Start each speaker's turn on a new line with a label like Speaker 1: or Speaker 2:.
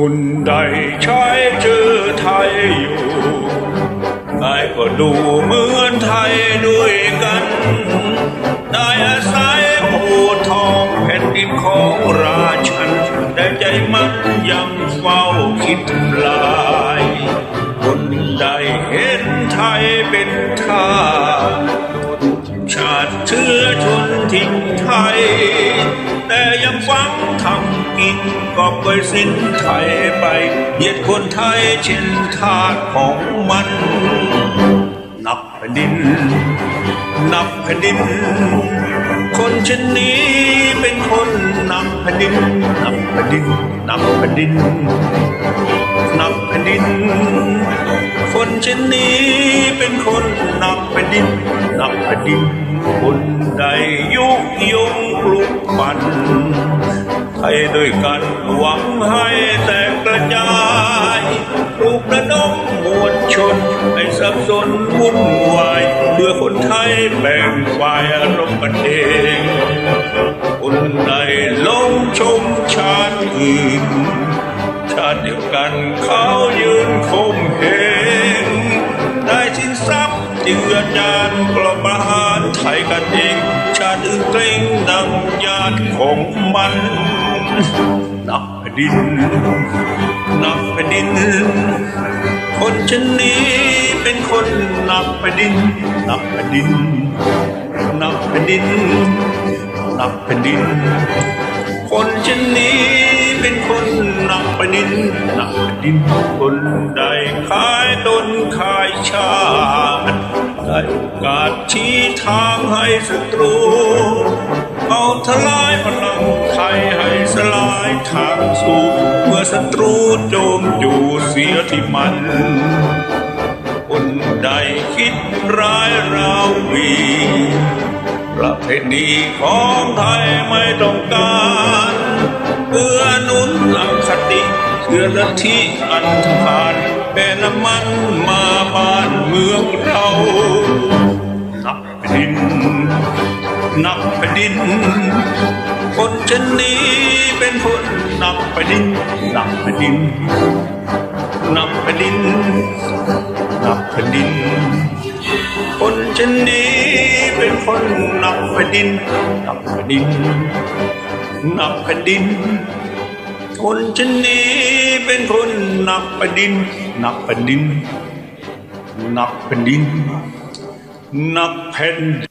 Speaker 1: คุณใดใช้ชื่อไทยอยู่ไอ้ก็ดูเหมือนไทยด้วยกันได้อาศัยโพธิ์ทองแผ่นดินของราชันแต่ใจมันยังเฝ้าคิดลายคนใดเห็นไทยเป็นท่า ชาติเชื้อชนทิ้งไทย แต่ยังฟังทำกินก็เคยสิ้นไทยไปเหยียดคนไทยเช่นทาสของมัน นับแผ่นดิน นับแผ่นดิน คนเช่นนี้เป็นคนนับแผ่นดิน นับแผ่นดิน นับแผ่นดิน นับแผ่นดิน คนเช่นนี้เป็นคนนับแผ่นดิน นับแผ่นดินคนใดยุยงปลุกปั่นไทยด้วยกันหวังให้แตกกระจายปลุกระดมมวลชนให้สับสนวุ่นวายเพื่อคนไทยแบ่งฝ่ายอารมณ์กันเองคนใดลงชมชาติอื่นชาติเดียวกันเขา จือจานกลบประหารไทยกันเองชาติอื่นเกรงดังญาติของมัน นับแผ่นดิน นับแผ่นดิน คนชนนี้เป็นคนนับแผ่นดิน นับแผ่นดิน นับแผ่นดิน นับแผ่นดิน คนชนนี้เป็นคนนักแผ่นดิน นักแผ่นดินคนใดขายตนขายชาติ ได้โอกาสชี้ทางให้ศัตรู เอาทลายพลังไทยให้สลายทางสู่เมื่อศัตรูโจมอยู่เสียที่มันคนใดคิดร้ายเราวีประเพณีของไทยไม่ต้องการเพื่อนุนหลังคติเพื่อลัทธิอันธพาลแต่น้ำมันมาบ้านเมืองเรา ผ่นดิน คนเช่นนี้เป็นคนนับแผ่นดินนับแผ่นดินนับแผ่นดินนับแผ่นดินคนเช่นนี้เป็นคนนับแผ่นดินนับแผ่นดินนับแผ่นดินคนเช่นนี้เป็นคนนับแผ่นดินนับแผ่นดินนับแผ่นดินนับแผ่น